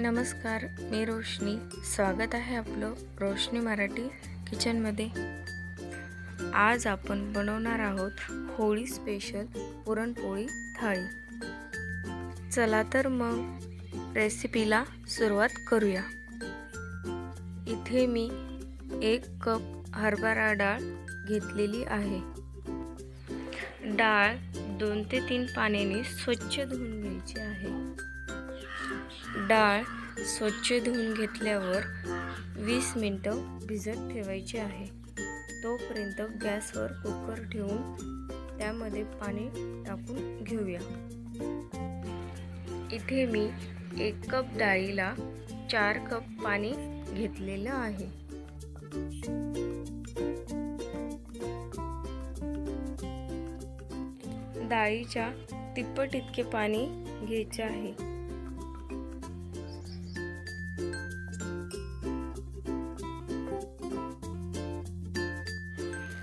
नमस्कार मी रोशनी. स्वागत आहे आपलं रोशनी मराठी किचनमध्ये. आज आपण बनवणार आहोत होळी स्पेशल पुरणपोळी थाळी. चला तर मग रेसिपीला सुरुवात करूया. इथे मी एक कप हरभरा डाळ घेतलेली आहे. डाळ दोन ते तीन पाण्याने स्वच्छ धुवून डाळ स्वच्छ धुवून घेतल्यावर वीस मिनटं भिजत ठेवायची आहे. तोपर्यंत गॅसवर कुकर ठेवून त्यामध्ये पाणी टाकून घेऊया. इथे मी एक कप डाळीला चार कप पाणी घेतलेलं आहे. डाळीच्या तिप्पट इतके पाणी घ्यायचे आहे.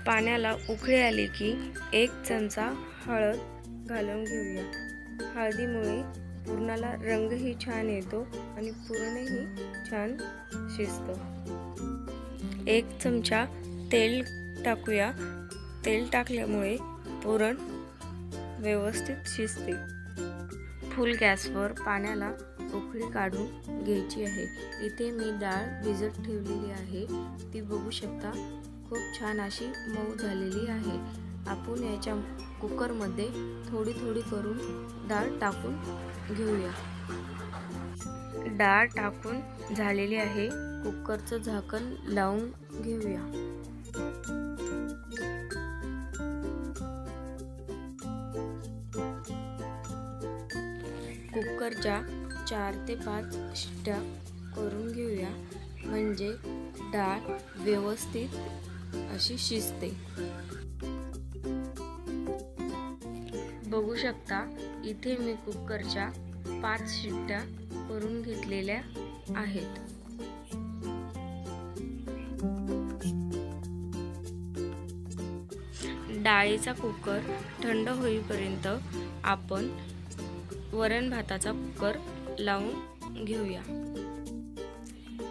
पाण्याला उकळी आली की एक चमचा हळद घालून घेऊया. हळदीमुळे पुरणाला रंगही छान येतो आणि पुरणही छान शिजतं. एक चमचा तेल टाकूया. तेल टाकल्यामुळे पुरण व्यवस्थित शिजते. फुल गॅसवर पाण्याला उकळी काढून घ्यायची आहे. इथे मी डाळ भिजत ठेवलेली आहे. ती बघू शकता खूप छान अशी मऊ झालेली आहे. आपण याच्या कुकरमध्ये थोडी थोडी करून डाळ टाकून घेऊया. डाळ टाकून झालेली आहे. कुकरचं झाकण लावून घेऊया. कुकरच्या चार ते पाच शिट्ट्या करून घेऊया. म्हणजे डाळ व्यवस्थित अशी शिजते. बघू शकता इथे मी कुकरच्या पाच शिट्ट्या करून घेतलेल्या आहेत. डाळीचा कुकर थंड होईपर्यंत आपण वरण भाताचा कुकर लावून घेऊया.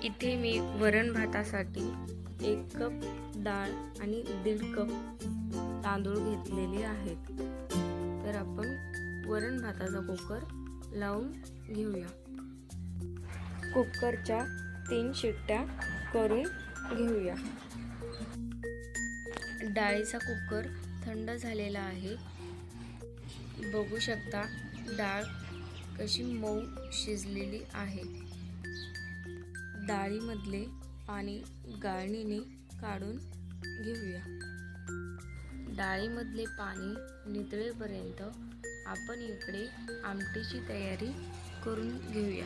इथे मी वरण भातासाठी एक कप डाळ आणि दीड कप तांदूळ घेतलेले आहेत. तर आपण वरण भाताचा कुकर लावून घेऊया. कुकरच्या तीन शिट्ट्या करून घेऊया. डाळीचा कुकर थंड झालेला आहे. बघू शकता डाळ कशी मऊ शिजलेली आहे. डाळीमधले पाणी गाळणीने काढून घेऊया. डाळीमधले पाणी नितळेपर्यंत आपण इकडे आमटीची तयारी करून घेऊया.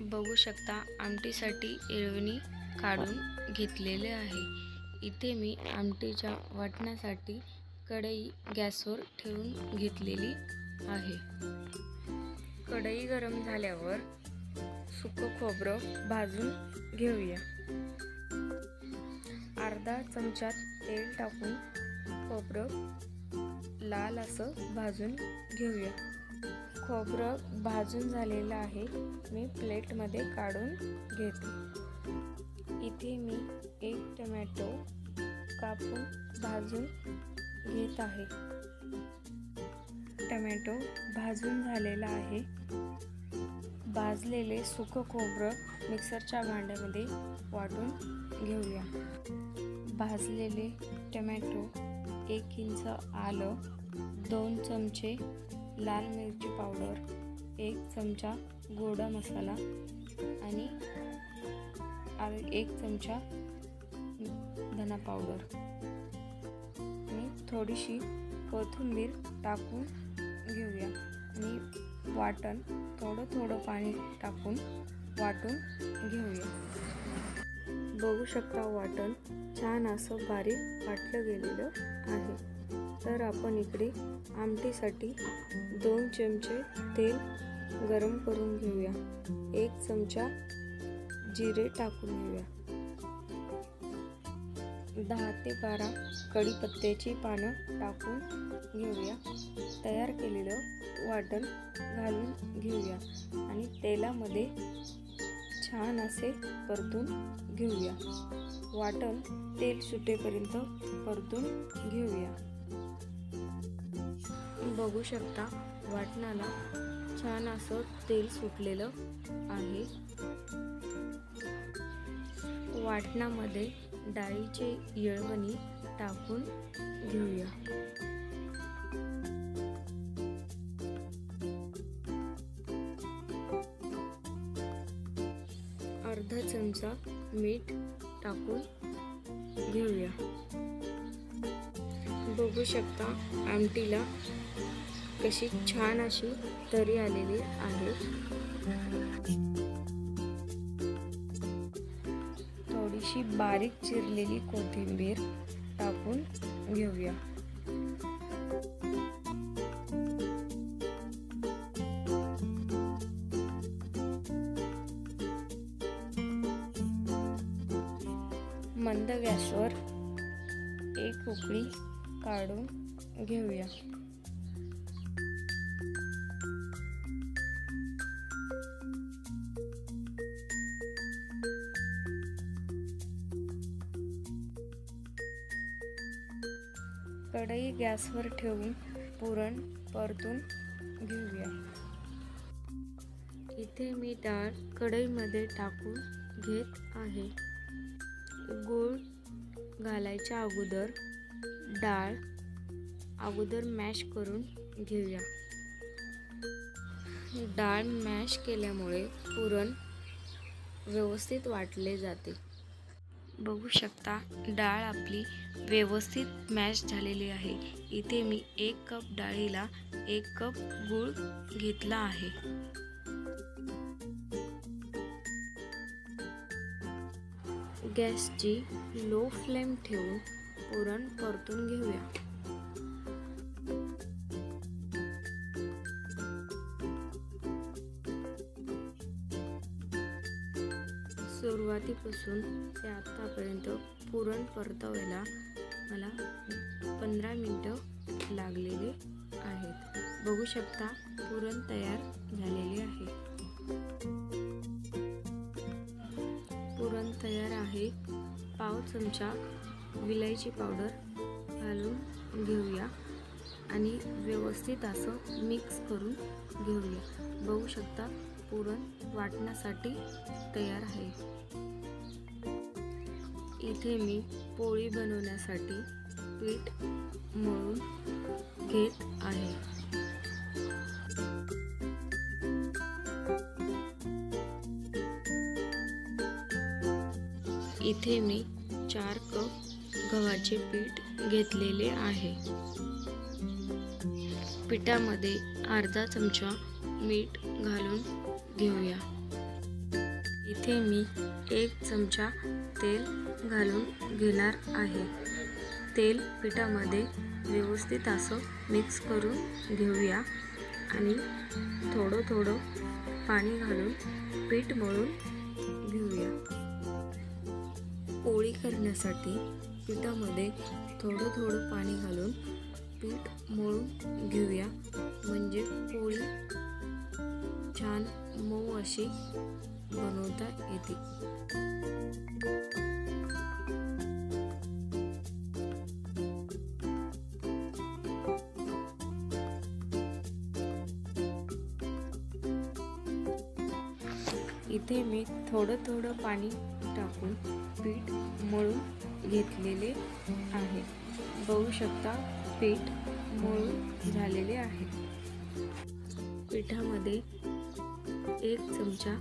बघू शकता आमटीसाठी येळवणी काढून घेतलेले आहे. इथे मी आमटीच्या वाटण्यासाठी कढई गॅसवर ठेवून घेतलेली आहे. कढई गरम झाल्यावर सुकं खोबरं भाजून घेऊया. अर्धा चमचा तेल टाकून खोबरं लाल असं भाजून घेऊया. खोबरं भाजून झालेलं आहे मी प्लेटमध्ये काढून घेते. इथे मी एक टमॅटो कापून भाजून घेत आहे. टमॅटो भाजून झालेला आहे. भाजलेले सुकं खोबरं मिक्सरच्या भांड्यामध्ये वाटून घेऊया. भाजलेले टमॅटो एक इंच आलं दोन चमचे लाल मिरची पावडर एक चमचा गोडा मसाला आणि एक चमचा धना पावडर. आणि थोडीशी कोथिंबीर टाकून घेऊया. आणि वाटण. थोडं थोडं पाणी टाकून वाटून घेऊया. बघू शकता वाटण छान असं बारीक वाटलं गेलेलं आहे. तर आपण इकडे आमटीसाठी दोन चमचे तेल गरम करून घेऊया. एक चमचा जिरे टाकून घेऊया. दहा ते बारा कढीपत्त्याची पानं टाकून घेऊया. तयार केलेलं वाटण घालून घेऊया आणि तेलामध्ये छान असे परतून घेऊया. वाटण तेल सुटेपर्यंत परतून घेऊया. बघू शकता वाटणाला छान असं तेल सुटलेलं आहे. वाटणामध्ये डाळीचे येळवणी टाकून घेऊया. अर्धा चमचा मीठ टाकून घेऊया. बघू शकता आमटीला कशी छान अशी तरी आलेली आहे. थोडीशी बारीक चिरलेली कोथिंबीर टाकून घेऊया. मंद गॅसवर एक उकळी काढून घेऊया. गॅसवर ठेवून पुरण परतून घेऊया. इथे मी डाळ कढईमध्ये टाकून घेत आहे. गूळ घालायच्या अगोदर डाळ अगोदर मॅश करून घेऊया. डाळ मॅश केल्यामुळे पुरण व्यवस्थित वाटले जाते. बघू शकता डाळ आपली व्यवस्थित मॅश झालेली आहे. इथे मी एक कप डाळीला एक कप गूळ घेतला आहे. गॅसची लो फ्लेम ठेवून पुरण परतून घेऊया. सुरुवातीपासून ते आत्तापर्यंत पुरण परतवायला मला पंधरा मिनटं लागलेले आहेत. बघू शकता पुरण तयार झालेले आहे. पुरण तयार आहे. पाव चमचा विलायची पावडर घालून घेऊया आणि व्यवस्थित असं मिक्स करून घेऊया. बघू शकता पुरण वाटण्यासाठी तयार आहे. इथे मी पोळी बनवण्यासाठी पीठ मळून घेत आहे. इथे मी चार कप गव्हाचे पीठ घेतलेले आहे. पिठामध्ये अर्धा चमचा मीठ घालून घेऊया. इथे मी एक चमचा तेल घालून घेणार आहे. तेल पिठामध्ये व्यवस्थित असं मिक्स करून घेऊया आणि थोडं थोडं पाणी घालून पीठ मळून घेऊया. पोळी करण्यासाठी पिठामध्ये थोडं थोडं पाणी घालून पीठ मळून घेऊया. म्हणजे पोळी छान मऊ अशी बनवता येते. इथे मी थोडं थोडं पाणी टाकून पीठ मळून घेतलेले आहे. बघू शकता पीठ मळून झालेले आहे. पिठामध्ये एक चमचा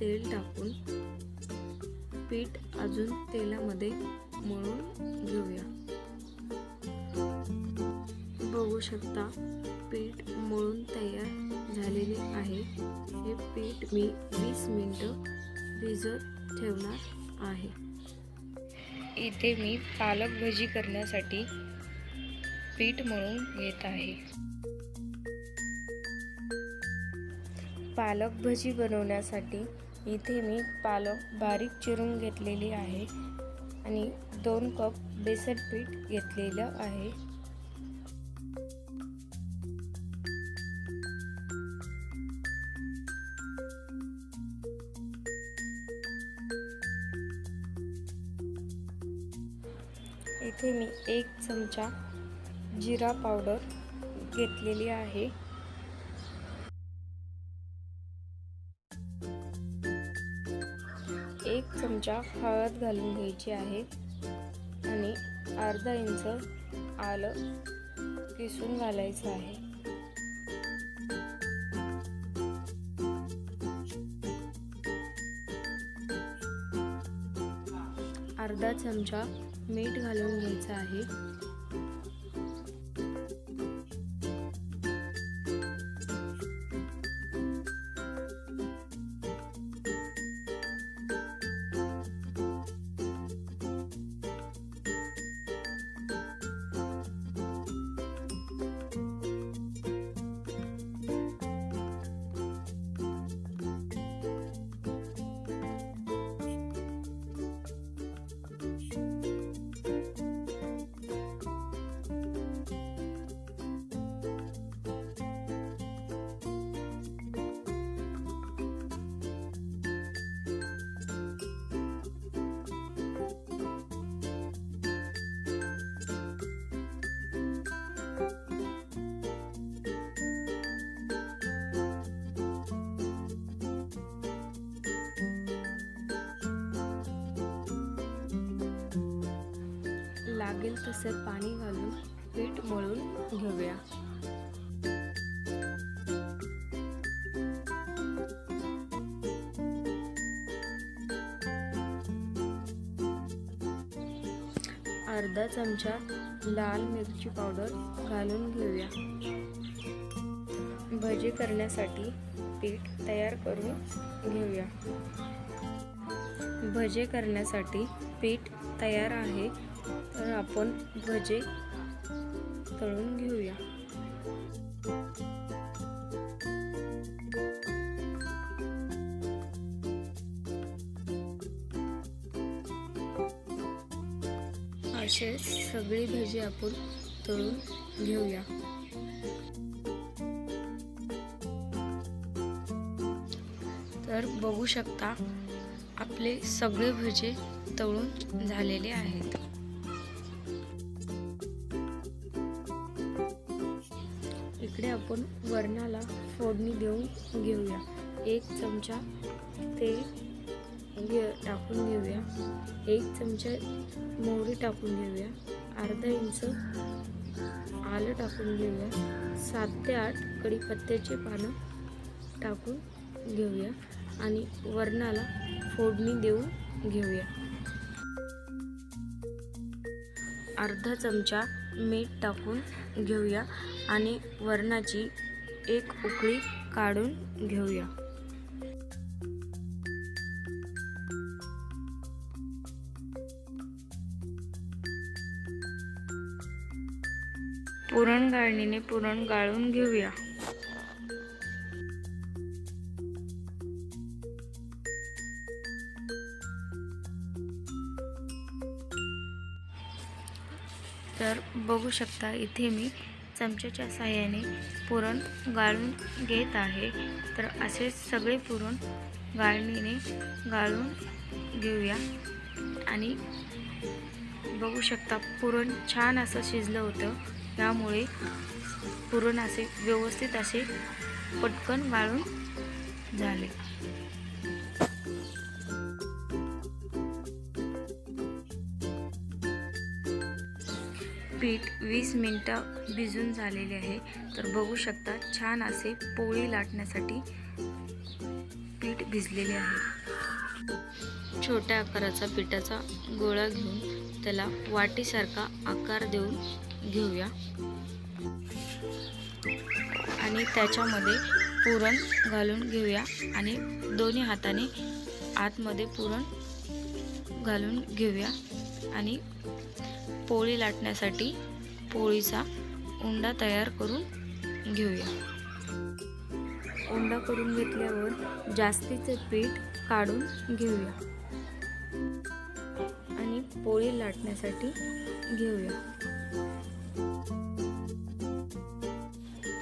तेल टाकून पीठ अजून तेलामध्ये मळून घेऊया. बघू शकता पीठ मळून तयार झालेले आहे. हे पीठ मी वीस मिनटं भिजत ठेवणार आहे. इथे मी पालक भजी करण्यासाठी पीठ मळून घेत आहे. पालक भजी बनवण्यासाठी इथे मी पालक बारीक चिरून घेतलेली आहे आणि दोन कप बेसन पीठ घेतलेलं आहे. इथे मी एक चमचा जिरा पावडर घेतलेली आहे. चमचा हळद घालून घ्यायची आहे. आणि अर्धा इंच आलं किसून घालायचं आहे. अर्धा चमचा मीठ घालून घ्यायचं आहे. लागेल तसं पाणी घालून पीठ मळून घेऊया. अर्धा चमचा लाल मिरची पावडर घालून घेऊया. भजी करण्यासाठी पीठ तयार करून घेऊया. भजे करण्यासाठी पीठ तयार आहे. तर आपण भजे तळून घेऊया. असे सगळी भजी आपण तळून घेऊया. तर बघू शकता आपले सगळे भजे तळून झालेले आहेत. वरणाला फोडणी देऊन घेऊया. एक चमचा तेल घे टाकून घेऊया. एक चमचा मोहरी टाकून घेऊया. अर्धा इंच आलं टाकून घेऊया. सात ते आठ कढीपत्त्याचे पानं टाकून घेऊया आणि वरणाला फोडणी देऊन घेऊया. अर्धा चमचा मीठ टाकून घेऊया आणि वरणाची एक उकळी काढून घेऊया. पुरण गाळणीने पुरण गाळून घेऊया. तर बघू शकता इथे मी चमच्याच्या साहाय्याने पुरण गाळून घेत आहे. तर असे सगळे पुरण गाळणीने गाळून घेऊया. आणि बघू शकता पुरण छान असं शिजलं होतं. यामुळे पुरण असे व्यवस्थित असे पटकन गाळून झाले. पीठ वीस मिनटं भिजून झालेले आहे. तर बघू शकता छान असे पोळी लाटण्यासाठी पीठ भिजलेले आहे. छोट्या आकाराचा पिठाचा गोळा घेऊन त्याला वाटीसारखा आकार देऊन घेऊया. आणि त्याच्यामध्ये पुरण घालून घेऊया आणि दोन्ही हाताने आतमध्ये पुरण घालून घेऊया. आणि पोळी लाटण्यासाठी पोळीचा उंडा तयार करून घेऊया. उंडा करून घेतल्यावर जास्तीचे पीठ काढून घेऊया. आणि पोळी लाटण्यासाठी घेऊया.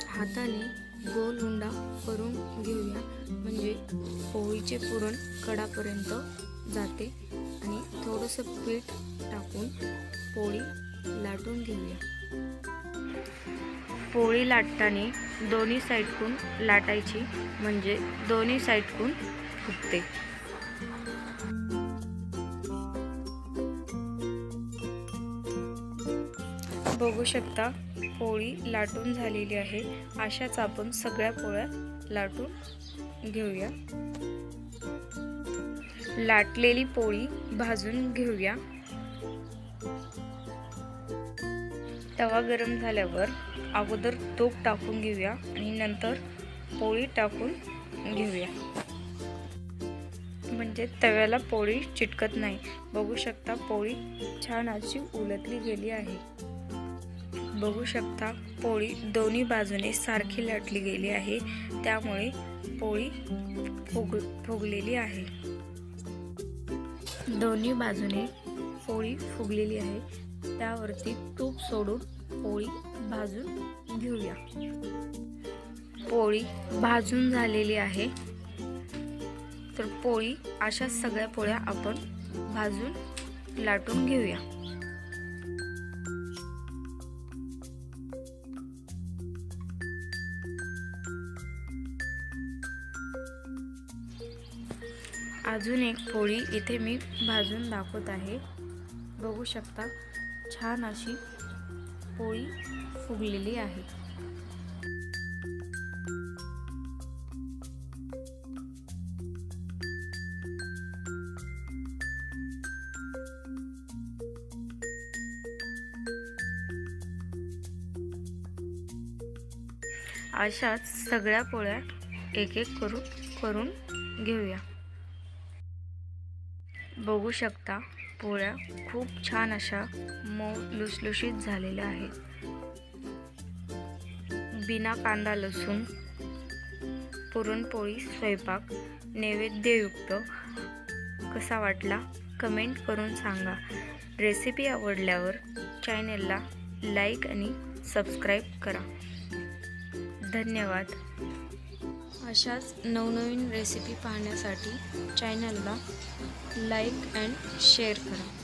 हाताने गोल उंडा करून घेऊया. म्हणजे पोळीचे पुरण कडापर्यंत जाते. आणि थोडंसं पीठ टाकून पोळी लाटून घेऊया. पोळी लाटताना दोन्ही साईडकून लाटायची म्हणजे दोन्ही साईडकून फुगते बघू शकता पोळी लाटून झालेली आहे. अशाच आपण सगळ्या पोळ्या लाटून घेऊया. लाटलेली पोळी भाजून घेऊया. तवा गरम झाल्यावर अगोदर तूप टाकून घेऊया आणि नंतर पोळी टाकून घेऊया. म्हणजे तव्याला पोळी चिटकत नाही. बघू शकता पोळी छान अशी उलटली गेली आहे. बघू शकता पोळी दोन्ही बाजूने सारखी लाटली गेली आहे. त्यामुळे पोळी फुग फुगलेली आहे. दोन्ही बाजूने पोळी फुगलेली आहे. त्यावरती तूप सोडून पोळी भाजून घेऊया. पोळी भाजून झालेली आहे. तर पोळी अशा सगळ्या पोळ्या आपण भाजून लाटून घेऊया. अजून एक पोळी इथे मी भाजून दाखवत आहे. बघू शकता छान अशी पोळी फुगलेली आहे. अशाच सगळ्या पोळ्या एक एक करून करून घेऊया. बघू शकता पोळ्या खूप छान अशा मऊ लुसलुशीत झालेल्या आहेत. बिना कांदा लसूण पुरणपोळी स्वयंपाक नैवेद्ययुक्त कसा वाटला कमेंट करून सांगा. रेसिपी आवडल्यावर चॅनेलला लाईक आणि सबस्क्राईब करा. धन्यवाद. अशाच नवनवीन रेसिपी पाहण्यासाठी चॅनलला लाईक अँड शेअर करा.